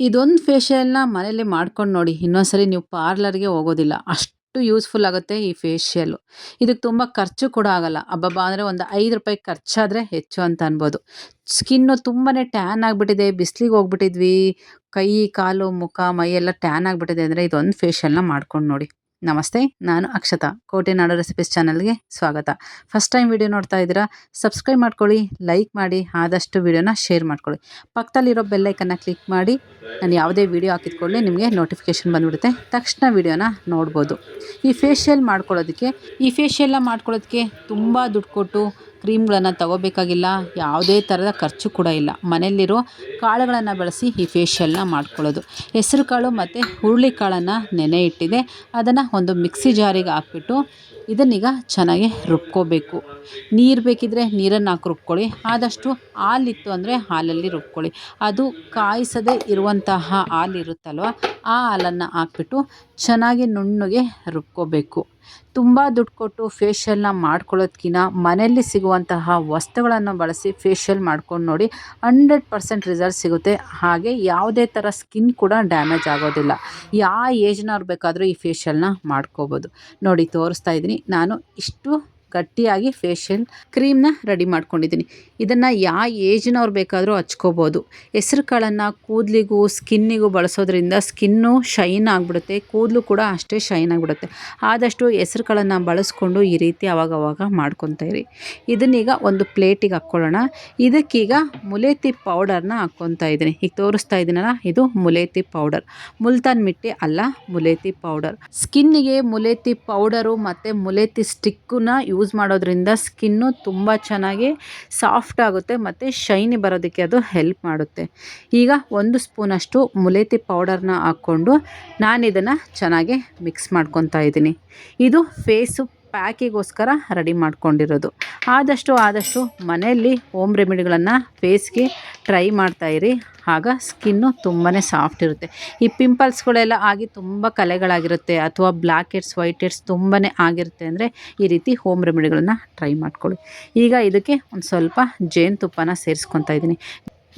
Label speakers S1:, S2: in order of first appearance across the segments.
S1: ಇದೊಂದು ಫೇಶಿಯಲ್‌ನ ಮನೇಲಿ ಮಾಡ್ಕೊಂಡು ನೋಡಿ. ಇನ್ನೊಂದ್ಸರಿ ನೀವು ಪಾರ್ಲರ್‌ಗೆ ಹೋಗೋದಿಲ್ಲ. ಅಷ್ಟು ಯೂಸ್‌ಫುಲ್ ಆಗುತ್ತೆ ಈ ಫೇಶಿಯಲ್ಲು. ಇದಕ್ಕೆ ತುಂಬ ಖರ್ಚು ಕೂಡ ಆಗಲ್ಲ. ಅಬ್ಬಬ್ಬಾ! ಅಂದರೆ ಒಂದು ಐದು ರೂಪಾಯಿ ಖರ್ಚಾದರೆ ಹೆಚ್ಚು ಅಂತ ಅನ್ಬೋದು. ಸ್ಕಿನ್ನು ತುಂಬಾ ಟ್ಯಾನ್ ಆಗಿಬಿಟ್ಟಿದೆ ಬಿಸಿಲಿಗೆ ಹೋಗ್ಬಿಟ್ಟಿದ್ವಿ, ಕೈ, ಕಾಲು, ಮುಖ, ಮೈಯೆಲ್ಲ ಟ್ಯಾನ್ ಆಗಿಬಿಟ್ಟಿದೆ ಅಂದರೆ ಇದೊಂದು ಫೇಶಿಯಲ್‌ನ ಮಾಡ್ಕೊಂಡು ನೋಡಿ. ನಮಸ್ತೆ ನಾನು ಅಕ್ಷತಾ ಕೋಟೆ ನಾಡು ರೆಸಿಪೀಸ್ ಚಾನಲ್ಗೆ ಸ್ವಾಗತ ಫಸ್ಟ್ ಟೈಮ್ ವಿಡಿಯೋ ನೋಡ್ತಾ ಇದ್ದೀರಾ ಸಬ್ಸ್ಕ್ರೈಬ್ ಮಾಡ್ಕೊಳ್ಳಿ ಲೈಕ್ ಮಾಡಿ ಆದಷ್ಟು ವಿಡಿಯೋನ ಶೇರ್ ಮಾಡ್ಕೊಳ್ಳಿ ಪಕ್ಕದಲ್ಲಿರೋ ಬೆಲ್ಲೈಕನ್ನ ಕ್ಲಿಕ್ ಮಾಡಿ ನಾನು ಯಾವುದೇ ವಿಡಿಯೋ ಹಾಕಿದ್ಕೊಳ್ಳಿ ನಿಮಗೆ ನೋಟಿಫಿಕೇಶನ್ ಬಂದುಬಿಡುತ್ತೆ. ತಕ್ಷಣ ವೀಡಿಯೋನ ನೋಡ್ಬೋದು. ಈ ಫೇಶಿಯಲ್ ಮಾಡ್ಕೊಳ್ಳೋದಕ್ಕೆ, ಈ ಫೇಶಿಯಲ್ನ ಮಾಡ್ಕೊಳ್ಳೋದಕ್ಕೆ ತುಂಬ ದುಡ್ಡು ಕೊಟ್ಟು ಕ್ರೀಮ್ಗಳನ್ನು ತಗೋಬೇಕಾಗಿಲ್ಲ. ಯಾವುದೇ ಥರದ ಖರ್ಚು ಕೂಡ ಇಲ್ಲ. ಮನೆಯಲ್ಲಿರೋ ಕಾಳುಗಳನ್ನು ಬಳಸಿ ಈ ಫೇಶಿಯಲ್ನ ಮಾಡ್ಕೊಳ್ಳೋದು. ಹೆಸರು ಕಾಳು ಮತ್ತು ಹುರುಳಿ ಕಾಳನ್ನು ನೆನೆ ಇಟ್ಟಿದೆ. ಅದನ್ನು ಒಂದು ಮಿಕ್ಸಿ ಜಾರಿಗೆ ಹಾಕ್ಬಿಟ್ಟು ಇದನ್ನೀಗ ಚೆನ್ನಾಗಿ ರುಬ್ಕೋಬೇಕು. ನೀರು ಬೇಕಿದ್ರೆ ನೀರನ್ನು ಹಾಕಿ ರುಬ್ಕೊಳ್ಳಿ. ಆದಷ್ಟು ಹಾಲಿತ್ತು ಅಂದರೆ ಹಾಲಲ್ಲಿ ರುಬ್ಕೊಳ್ಳಿ. ಅದು ಕಾಯಿಸದೇ ಇರುವಂತಹ ಹಾಲಿರುತ್ತಲ್ವ, ಆ ಹಾಲನ್ನು ಹಾಕ್ಬಿಟ್ಟು ಚೆನ್ನಾಗಿ ನುಣ್ಣಗೆ ರುಬ್ಕೋಬೇಕು. ತುಂಬ ದುಡ್ಡು ಕೊಟ್ಟು ಫೇಶಿಯಲ್ನ ಮಾಡ್ಕೊಳ್ಳೋದ್ಕಿಂತ ಮನೆಯಲ್ಲಿ ಸಿಗುವಂತಹ ವಸ್ತುಗಳನ್ನು ಬಳಸಿ ಫೇಶಿಯಲ್ ಮಾಡ್ಕೊಂಡು ನೋಡಿ ಹಂಡ್ರೆಡ್ ಪರ್ಸೆಂಟ್ ರಿಸಲ್ಟ್ ಸಿಗುತ್ತೆ. ಹಾಗೆ ಯಾವುದೇ ಥರ ಸ್ಕಿನ್ ಕೂಡ ಡ್ಯಾಮೇಜ್ ಆಗೋದಿಲ್ಲ. ಯಾವ ಏಜ್ನವ್ರು ಬೇಕಾದರೂ ಈ ಫೇಶಿಯಲ್ನ ಮಾಡ್ಕೋಬೋದು. ನೋಡಿ, ತೋರಿಸ್ತಾ ಇದ್ದೀನಿ. ನಾನು ಇಷ್ಟು ಗಟ್ಟಿಯಾಗಿ ಫೇಶಿಯಲ್ ಕ್ರೀಮ್ನ ರೆಡಿ ಮಾಡ್ಕೊಂಡಿದ್ದೀನಿ. ಇದನ್ನು ಯಾವ ಏಜ್ನವ್ರು ಬೇಕಾದರೂ ಹಚ್ಕೋಬೋದು. ಹೆಸ್ರು ಕಾಳನ್ನು ಕೂದಲಿಗೂ ಸ್ಕಿನ್ನಿಗೂ ಬಳಸೋದ್ರಿಂದ ಸ್ಕಿನ್ನು ಶೈನ್ ಆಗಿಬಿಡುತ್ತೆ, ಕೂದಲು ಕೂಡ ಅಷ್ಟೇ ಶೈನ್ ಆಗಿಬಿಡುತ್ತೆ. ಆದಷ್ಟು ಹೆಸ್ರು ಕಾಳನ್ನು ಬಳಸ್ಕೊಂಡು ಈ ರೀತಿ ಅವಾಗವಾಗ ಮಾಡ್ಕೊತಾ ಇರಿ ಇದನ್ನೀಗ ಒಂದು ಪ್ಲೇಟಿಗೆ ಹಾಕ್ಕೊಳ್ಳೋಣ. ಇದಕ್ಕೀಗ ಮುಲೇತಿ ಪೌಡರ್ನ ಹಾಕ್ಕೊತಾ ಇದ್ದೀನಿ. ಈಗ ತೋರಿಸ್ತಾ ಇದ್ದೀನಲ್ಲ, ಇದು ಮುಲೇತಿ ಪೌಡರ್ ಮುಲ್ತಾನ್ ಮಿಟ್ಟಿ ಅಲ್ಲ, ಮುಲೇತಿ ಪೌಡರ್ ಸ್ಕಿನ್ನಿಗೆ ಮುಲೇತಿ ಪೌಡರು ಮತ್ತು ಮುಲೇತಿ ಸ್ಟಿಕ್ಕನ್ನ ಯೂಸ್ ಮಾಡೋದ್ರಿಂದ ಸ್ಕಿನ್ನು ತುಂಬ ಚೆನ್ನಾಗಿ ಸಾಫ್ಟ್ ಆಗುತ್ತೆ ಮತ್ತು ಶೈನಿ ಬರೋದಕ್ಕೆ ಅದು ಹೆಲ್ಪ್ ಮಾಡುತ್ತೆ. ಈಗ ಒಂದು ಸ್ಪೂನಷ್ಟು ಮುಲೇತಿ ಪೌಡರ್ನ ಹಾಕ್ಕೊಂಡು ನಾನು ಇದನ್ನು ಚೆನ್ನಾಗಿ ಮಿಕ್ಸ್ ಮಾಡ್ಕೊತಾ ಇದ್ದೀನಿ. ಇದು ಫೇಸು ಪ್ಯಾಕಿಗೋಸ್ಕರ ರೆಡಿ ಮಾಡ್ಕೊಂಡಿರೋದು. ಆದಷ್ಟು ಆದಷ್ಟು ಮನೆಯಲ್ಲಿ ಹೋಮ್ ರೆಮಿಡಿಗಳನ್ನು ಫೇಸ್ಗೆ ಟ್ರೈ ಮಾಡ್ತಾಯಿರಿ ಆಗ ಸ್ಕಿನ್ನು ತುಂಬಾ ಸಾಫ್ಟ್ ಇರುತ್ತೆ. ಈ ಪಿಂಪಲ್ಸ್ಗಳೆಲ್ಲ ಆಗಿ ತುಂಬ ಕಲೆಗಳಾಗಿರುತ್ತೆ ಅಥವಾ ಬ್ಲ್ಯಾಕ್ ಹೆಡ್ಸ್ ವೈಟ್ ಹೆಡ್ಸ್ ತುಂಬಾ ಆಗಿರುತ್ತೆ ಅಂದರೆ ಈ ರೀತಿ ಹೋಮ್ ರೆಮಿಡಿಗಳನ್ನು ಟ್ರೈ ಮಾಡ್ಕೊಳ್ಳಿ. ಈಗ ಇದಕ್ಕೆ ಒಂದು ಸ್ವಲ್ಪ ಜೇನುತುಪ್ಪನ ಸೇರಿಸ್ಕೊತಾ ಇದ್ದೀನಿ.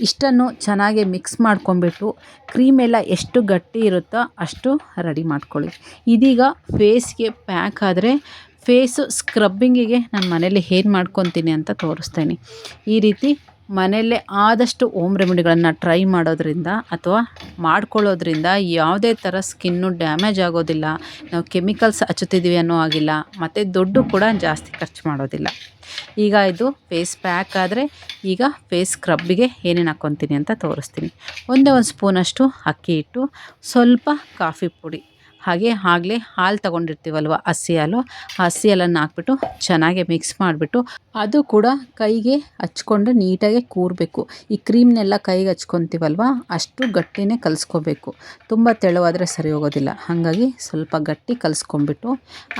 S1: ಇಷ್ಟನ್ನು ಚೆನ್ನಾಗಿ ಮಿಕ್ಸ್ ಮಾಡ್ಕೊಂಬಿಟ್ಟು ಕ್ರೀಮೆಲ್ಲ ಎಷ್ಟು ಗಟ್ಟಿ ಇರುತ್ತೋ ಅಷ್ಟು ರೆಡಿ ಮಾಡ್ಕೊಳ್ಳಿ. ಇದೀಗ ಫೇಸ್ಗೆ ಪ್ಯಾಕ್ ಆದರೆ ಫೇಸು ಸ್ಕ್ರಬ್ಬಿಂಗಿಗೆ ನಾನು ಮನೇಲಿ ಏನು ಮಾಡ್ಕೊತೀನಿ ಅಂತ ತೋರಿಸ್ತೇನೆ. ಈ ರೀತಿ ಮನೆಯಲ್ಲೇ ಆದಷ್ಟು ಓಮ್ ರೆಮಿಡಿಗಳನ್ನು ಟ್ರೈ ಮಾಡೋದ್ರಿಂದ ಅಥವಾ ಮಾಡ್ಕೊಳ್ಳೋದ್ರಿಂದ ಯಾವುದೇ ಥರ ಸ್ಕಿನ್ನು ಡ್ಯಾಮೇಜ್ ಆಗೋದಿಲ್ಲ, ನಾವು ಕೆಮಿಕಲ್ಸ್ ಹಚ್ಚುತ್ತಿದ್ದೀವಿ ಅನ್ನೋ ಆಗಿಲ್ಲ ಮತ್ತು ದುಡ್ಡು ಕೂಡ ಜಾಸ್ತಿ ಖರ್ಚು ಮಾಡೋದಿಲ್ಲ. ಈಗ ಇದು ಫೇಸ್ ಪ್ಯಾಕ್ ಆದರೆ ಈಗ ಫೇಸ್ ಸ್ಕ್ರಬ್ಬಿಗೆ ಏನೇನು ಹಾಕ್ಕೊತೀನಿ ಅಂತ ತೋರಿಸ್ತೀನಿ. ಒಂದೇ ಒಂದು ಸ್ಪೂನಷ್ಟು ಅಕ್ಕಿ ಇಟ್ಟು ಸ್ವಲ್ಪ ಕಾಫಿ ಪುಡಿ. ಹಾಗೆ ಆಗಲೇ ಹಾಲು ತಗೊಂಡಿರ್ತೀವಲ್ವ, ಹಸಿ ಹಾಲು ಹಸಿ ಹಾಲನ್ನು ಹಾಕ್ಬಿಟ್ಟು ಚೆನ್ನಾಗಿ ಮಿಕ್ಸ್ ಮಾಡಿಬಿಟ್ಟು ಅದು ಕೂಡ ಕೈಗೆ ಹಚ್ಕೊಂಡು ನೀಟಾಗಿ ಕೂರಬೇಕು. ಈ ಕ್ರೀಮ್ನೆಲ್ಲ ಕೈಗೆ ಹಚ್ಕೊತೀವಲ್ವ, ಅಷ್ಟು ಗಟ್ಟಿನೇ ಕಲಿಸ್ಕೋಬೇಕು. ತುಂಬ ತೆಳುವಾದರೆ ಸರಿ ಹೋಗೋದಿಲ್ಲ. ಹಾಗಾಗಿ ಸ್ವಲ್ಪ ಗಟ್ಟಿ ಕಲಿಸ್ಕೊಂಬಿಟ್ಟು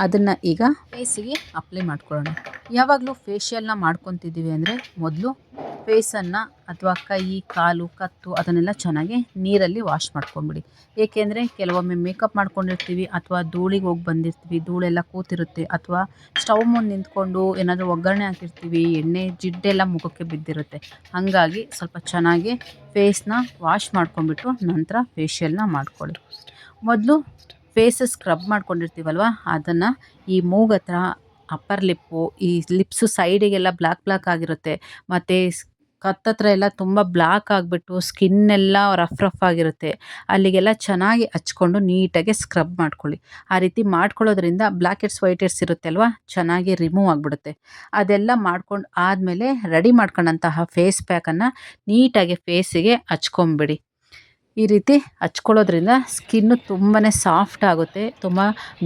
S1: ಅದನ್ನು ಈಗ ಫೇಸಿಗೆ ಅಪ್ಲೈ ಮಾಡ್ಕೊಳ್ಳೋಣ. ಯಾವಾಗಲೂ ಫೇಶಿಯಲ್ನ ಮಾಡ್ಕೊತಿದ್ದೀವಿ ಅಂದರೆ ಮೊದಲು ಫೇಸನ್ನು ಅಥವಾ ಕೈ, ಕಾಲು, ಕತ್ತು ಅದನ್ನೆಲ್ಲ ಚೆನ್ನಾಗಿ ನೀರಲ್ಲಿ ವಾಶ್ ಮಾಡ್ಕೊಂಬಿಡಿ ಏಕೆಂದರೆ ಕೆಲವೊಮ್ಮೆ ಮೇಕಪ್ ಮಾಡ್ಕೊಂಡಿರ್ತೀವಿ ಅಥವಾ ಧೂಳಿಗೆ ಹೋಗಿ ಬಂದಿರ್ತೀವಿ, ಧೂಳೆಲ್ಲ ಕೂತಿರುತ್ತೆ ಅಥವಾ ಸ್ಟವ್ ಮುಂದೆ ನಿಂತ್ಕೊಂಡು ಏನಾದರೂ ಒಗ್ಗರಣೆ ಹಾಕಿರ್ತೀವಿ, ಎಣ್ಣೆ, ಜಿಡ್ಡೆಲ್ಲ ಮುಖಕ್ಕೆ ಬಿದ್ದಿರುತ್ತೆ. ಹಾಗಾಗಿ ಸ್ವಲ್ಪ ಚೆನ್ನಾಗಿ ಫೇಸ್ನ ವಾಶ್ ಮಾಡ್ಕೊಂಡ್ಬಿಟ್ಟು ನಂತರ ಫೇಶಿಯಲ್ನ ಮಾಡ್ಕೊಳ್ಳಿ. ಮೊದಲು ಫೇಸ್ ಸ್ಕ್ರಬ್ ಮಾಡ್ಕೊಂಡಿರ್ತೀವಲ್ವ, ಅದನ್ನು ಈ ಮೂಗತ್ರ ಅಪ್ಪರ್ ಲಿಪ್ಪು ಈ ಲಿಪ್ಸು ಸೈಡಿಗೆಲ್ಲ ಬ್ಲ್ಯಾಕ್ ಬ್ಲ್ಯಾಕ್ ಆಗಿರುತ್ತೆ. ಮತ್ತು ಕತ್ತತ್ರ ಎಲ್ಲ ತುಂಬ ಬ್ಲ್ಯಾಕ್ ಆಗಿಬಿಟ್ಟು ಸ್ಕಿನ್ನೆಲ್ಲ ರಫ್ ರಫ್ ಆಗಿರುತ್ತೆ. ಅಲ್ಲಿಗೆಲ್ಲ ಚೆನ್ನಾಗಿ ಹಚ್ಕೊಂಡು ನೀಟಾಗಿ ಸ್ಕ್ರಬ್ ಮಾಡ್ಕೊಳ್ಳಿ. ಆ ರೀತಿ ಮಾಡ್ಕೊಳ್ಳೋದ್ರಿಂದ ಬ್ಲ್ಯಾಕ್ ಹೆಡ್ಸ್ ವೈಟ್ ಹೆಡ್ಸ್ ಇರುತ್ತೆ ಅಲ್ವಾ ಚೆನ್ನಾಗಿ ರಿಮೂವ್ ಆಗಿಬಿಡುತ್ತೆ. ಅದೆಲ್ಲ ಮಾಡ್ಕೊಂಡು ಆದಮೇಲೆ ರೆಡಿ ಮಾಡ್ಕೊಂಡಂತಹ ಫೇಸ್ ಪ್ಯಾಕನ್ನು ನೀಟಾಗಿ ಫೇಸಿಗೆ ಹಚ್ಕೊಂಬಿಡಿ. ಈ ರೀತಿ ಹಚ್ಕೊಳ್ಳೋದ್ರಿಂದ ಸ್ಕಿನ್ನು ತುಂಬಾ ಸಾಫ್ಟ್ ಆಗುತ್ತೆ, ತುಂಬ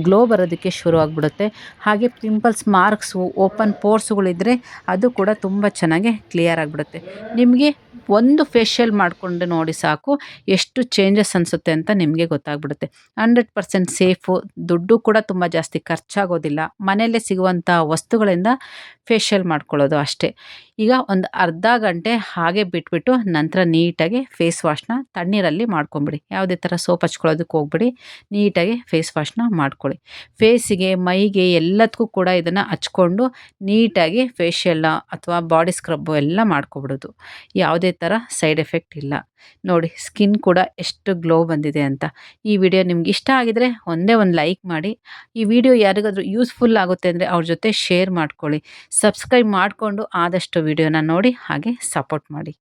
S1: ಗ್ಲೋ ಬರೋದಕ್ಕೆ ಶುರು ಆಗಿಬಿಡುತ್ತೆ. ಹಾಗೆ ಪಿಂಪಲ್ಸ್ ಮಾರ್ಕ್ಸು, ಓಪನ್ ಪೋರ್ಸ್ಗಳಿದ್ದರೆ ಅದು ಕೂಡ ತುಂಬ ಚೆನ್ನಾಗಿ ಕ್ಲಿಯರ್ ಆಗಿಬಿಡುತ್ತೆ. ನಿಮಗೆ ಒಂದು ಫೇಶಿಯಲ್ ಮಾಡಿಕೊಂಡು ನೋಡಿ ಸಾಕು, ಎಷ್ಟು ಚೇಂಜಸ್ ಅನಿಸುತ್ತೆ ಅಂತ ನಿಮಗೆ ಗೊತ್ತಾಗ್ಬಿಡುತ್ತೆ. ಹಂಡ್ರೆಡ್ ಪರ್ಸೆಂಟ್ ಸೇಫು, ದುಡ್ಡು ಕೂಡ ತುಂಬ ಜಾಸ್ತಿ ಖರ್ಚಾಗೋದಿಲ್ಲ. ಮನೆಯಲ್ಲೇ ಸಿಗುವಂಥ ವಸ್ತುಗಳಿಂದ ಫೇಶಿಯಲ್ ಮಾಡ್ಕೊಳ್ಳೋದು ಅಷ್ಟೇ. ಈಗ ಒಂದು ಅರ್ಧ ಗಂಟೆ ಹಾಗೆ ಬಿಟ್ಬಿಟ್ಟು ನಂತರ ನೀಟಾಗಿ ಫೇಸ್ ವಾಶ್ನ ತಣ್ಣೀರಲ್ಲಿ ನೀಟಾಗಿ ಮಾಡ್ಕೊಂಬಿಡಿ. ಯಾವುದೇ ಥರ ಸೋಪ್ ಹಚ್ಕೊಳ್ಳೋದಕ್ಕೆ ಹೋಗ್ಬಿಡಿ. ನೀಟಾಗಿ ಫೇಸ್ ವಾಶ್ನ ಮಾಡ್ಕೊಳ್ಳಿ. ಫೇಸಿಗೆ ಮೈಗೆ ಎಲ್ಲದಕ್ಕೂ ಕೂಡ ಇದನ್ನು ಹಚ್ಕೊಂಡು ನೀಟಾಗಿ ಫೇಶಿಯಲ್ಲ ಅಥವಾ ಬಾಡಿ ಸ್ಕ್ರಬ್ಬು ಎಲ್ಲ ಮಾಡ್ಕೊಬಿಡೋದು. ಯಾವುದೇ ಥರ ಸೈಡ್ ಎಫೆಕ್ಟ್ ಇಲ್ಲ. ನೋಡಿ ಸ್ಕಿನ್ ಕೂಡ ಎಷ್ಟು ಗ್ಲೋ ಬಂದಿದೆ ಅಂತ. ಈ ವಿಡಿಯೋ ನಿಮ್ಗೆ ಇಷ್ಟ ಆಗಿದರೆ ಒಂದೇ ಒಂದು ಲೈಕ್ ಮಾಡಿ. ಈ ವಿಡಿಯೋ ಯಾರಿಗಾದರೂ ಯೂಸ್ಫುಲ್ ಆಗುತ್ತೆ ಅಂದರೆ ಅವ್ರ ಜೊತೆ ಶೇರ್ ಮಾಡ್ಕೊಳ್ಳಿ. ಸಬ್ಸ್ಕ್ರೈಬ್ ಮಾಡಿಕೊಂಡು ಆದಷ್ಟು ವಿಡಿಯೋನ ನೋಡಿ ಹಾಗೆ ಸಪೋರ್ಟ್ ಮಾಡಿ.